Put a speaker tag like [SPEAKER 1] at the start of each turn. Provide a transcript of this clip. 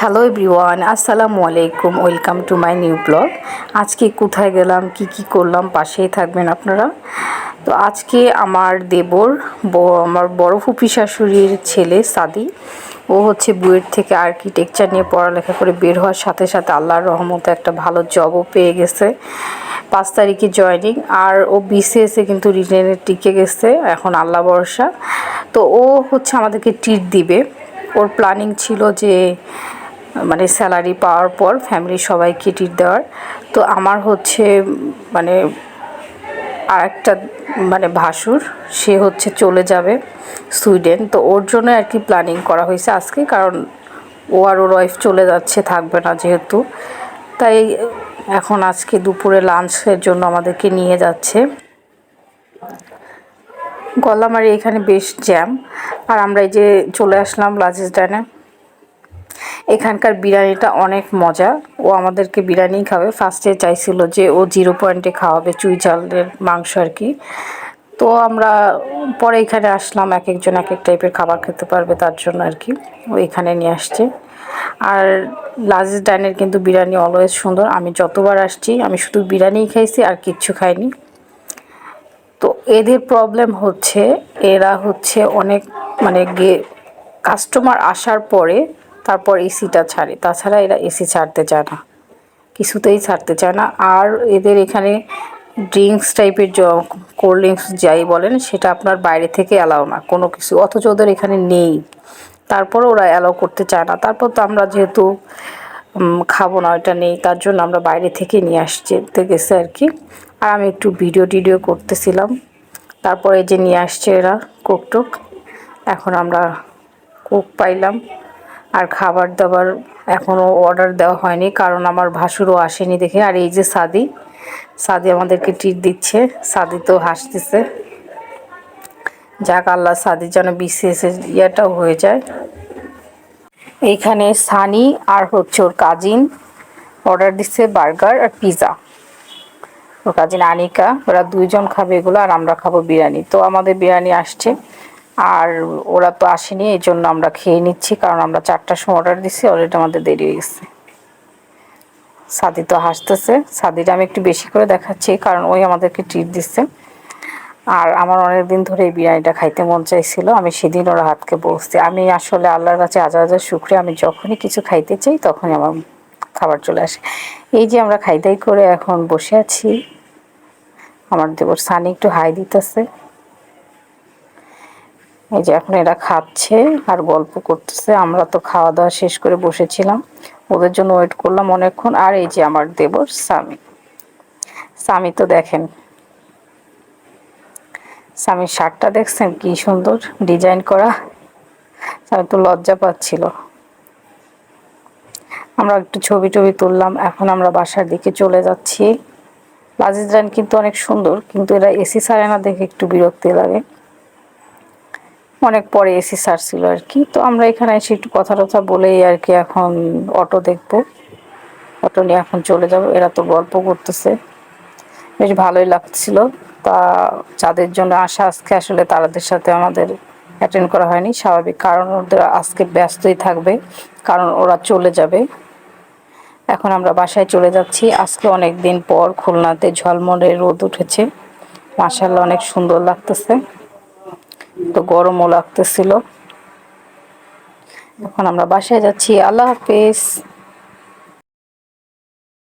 [SPEAKER 1] Hello everyone আসসালামু আলাইকুম welcome to my new blog আজকে কোথায় গেলাম, কি কি করলাম, পাশেই থাকবেন আপনারা। তো আজকে আমার দেবর আমার বড় ফুপি শাশুড়ির ছেলে সাদি। ও হচ্ছে বুয়েট থেকে আর্কিটেকচার নিয়ে পড়ালেখা করে বের হওয়ার সাথে সাথে আল্লাহর রহমতে একটা ভালো জবও পেয়ে গেছে। পাঁচ তারিখে জয়নিং আর ও বিসিএসে কিন্তু রিটেনে টিকে গেছে, এখন আল্লাহ ভরসা। তো ও হচ্ছে আমাদেরকে ট্রিট দিবে। ওর প্ল্যানিং ছিল যে মানে স্যালারি পাওয়ার পর ফ্যামিলির সবাইকে ট্রিট দেওয়ার। তো আমার হচ্ছে মানে আর একটা মানে ভাসুর, সে হচ্ছে চলে যাবে সুইডেন। তো ওর জন্য আর কি প্ল্যানিং করা হয়েছে আজকে, কারণ ও আর ওর ওয়াইফ চলে যাচ্ছে, থাকবে না যেহেতু। তাই এখন আজকে দুপুরে লাঞ্চের জন্য আমাদেরকে নিয়ে যাচ্ছে। গলামারি এখানে বেশ জ্যাম আর আমরা এই যে চলে আসলাম লাজিস ডানে এখানকার বিরিয়ানিটা অনেক মজা। ও আমাদেরকে বিরিয়ানি খাবে। ফার্স্টে চাইছিল যে ও জিরো পয়েন্টে খাওয়াবে চুই চালের মাংস আর কি। তো আমরা পরে এখানে আসলাম এক একজন এক এক টাইপের খাবার খেতে পারবে তার জন্য আর কি। ও এখানে নিয়ে আসছে। আর লাজিস ডাইনের কিন্তু বিরিয়ানি অলওয়েজ সুন্দর। আমি যতবার আসছি, আমি শুধু বিরিয়ানিই খাইছি আর কিচ্ছু খাইনি। তো এদের প্রবলেম হচ্ছে, এরা হচ্ছে অনেক মানে গে কাস্টমার আসার পরে তারপর এসিটা ছাড়ে। তাছাড়া এরা এসি ছাড়তে চায় না। কিছুতেই ছাড়তে চায় না। আর এদের এখানে ড্রিঙ্কস টাইপের কোল্ড ড্রিঙ্কস যাই বলেন, সেটা আপনার বাইরে থেকে অ্যালাও না। কোনো কিছু। অথচ ওদের এখানে নেই। তারপর ওরা অ্যালাও করতে চায় না। তারপর তো আমরা যেহেতু খাব না ওটা নেই, তার জন্য আমরা বাইরে থেকে নিয়ে আসছে গেছে আর কি। আর আমি একটু ভিডিও টিডিও করতেছিলাম। তারপরে যে নিয়ে আসছে এরা কোকটোক এখন আমরা কোক পাইলাম। আর খাবার দাবার এখনও অর্ডার দেওয়া হয়নি, কারণ আমার ভাসুরও আসেনি দেখে। আর এই যে সাদি সাদি আমাদেরকে ট্রিট দিচ্ছে, সাদি তো হাসতেছে। যাক আল্লাহ সাদি যেন বিসিএস এর ইয়েটাও হয়ে যায়। এইখানে সানি আর হচ্ছে ওর কাজিন অর্ডার দিচ্ছে বার্গার আর পিৎজা ওর কাজিন আনিকা, ওরা দুইজন খাবে এগুলো আর আমরা খাব বিরিয়ানি। তো আমাদের বিরিয়ানি আসছে। আর ওরা তো আসেনি এই জন্য আমরা খেয়ে নিচ্ছি, কারণ আমরা চারটার সময় অর্ডার দিচ্ছি অলরেডি আমাদের দেরি হয়ে গেছে। সাদি তো হাসতেছে, সাদিটা আমি একটু বেশি করে দেখাচ্ছি, কারণ ওই আমাদেরকে ট্রিট দিচ্ছে। আর আমার অনেক দিন ধরে এই বিরিয়ানিটা খাইতে মন চাইছিল, আমি সেদিন ওরা হাতকে বসছি আমি আসলে আল্লাহর কাছে হাজার হাজার শুক্রিয়া, আমি যখনই কিছু খাইতে চাই, তখনই আমার খাবার চলে আসে। এই যে আমরা খাইদাই করে এখন বসে আছি, আমার দেবর সানি একটু হাই দিতেছে। এই যে এখন এরা খাচ্ছে আর গল্প করতেছে। আমরা তো খাওয়া দাওয়া শেষ করে বসেছিলাম। ওদের জন্য ওয়েট করলাম অনেকক্ষণ। আর এই যে আমার দেবর, স্বামী। স্বামী তো দেখেন। স্বামীর শার্টটা দেখছেন? কি সুন্দর ডিজাইন করা। স্বামী তো লজ্জা পাচ্ছিল। আমরা একটু ছবি টবি তুললাম। এখন আমরা বাসার দিকে চলে যাচ্ছি। লাজিজ রান কিন্তু অনেক সুন্দর, কিন্তু এরা এসি সারে না দেখে একটু বিরক্তি লাগে। অনেক পরে এসি সারছিল আর কি। তো আমরা এখানে এসে একটু কথা টথা বলেই আর কি এখন অটো দেখব। অটো নিয়ে এখন চলে যাব। এরা তো গল্প করতেছে। বেশ ভালোই লাগছিল। তা যাদের জন্য আসা আজকে, আসলে তাদের সাথে আমাদের অ্যাটেন্ড করা হয়নি। স্বাভাবিক কারণ ওদের আজকে ব্যস্তই থাকবে, কারণ ওরা চলে যাবে। এখন আমরা বাসায় চলে যাচ্ছি। আজকে অনেক দিন পর খুলনাতে ঝলমলে রোদ উঠেছে। মাসাল্লাহ অনেক সুন্দর লাগতেছে। তো গরমও লাগতেছিল। এখন আমরা বাসায় যাচ্ছি। আল্লাহ হাফেজ।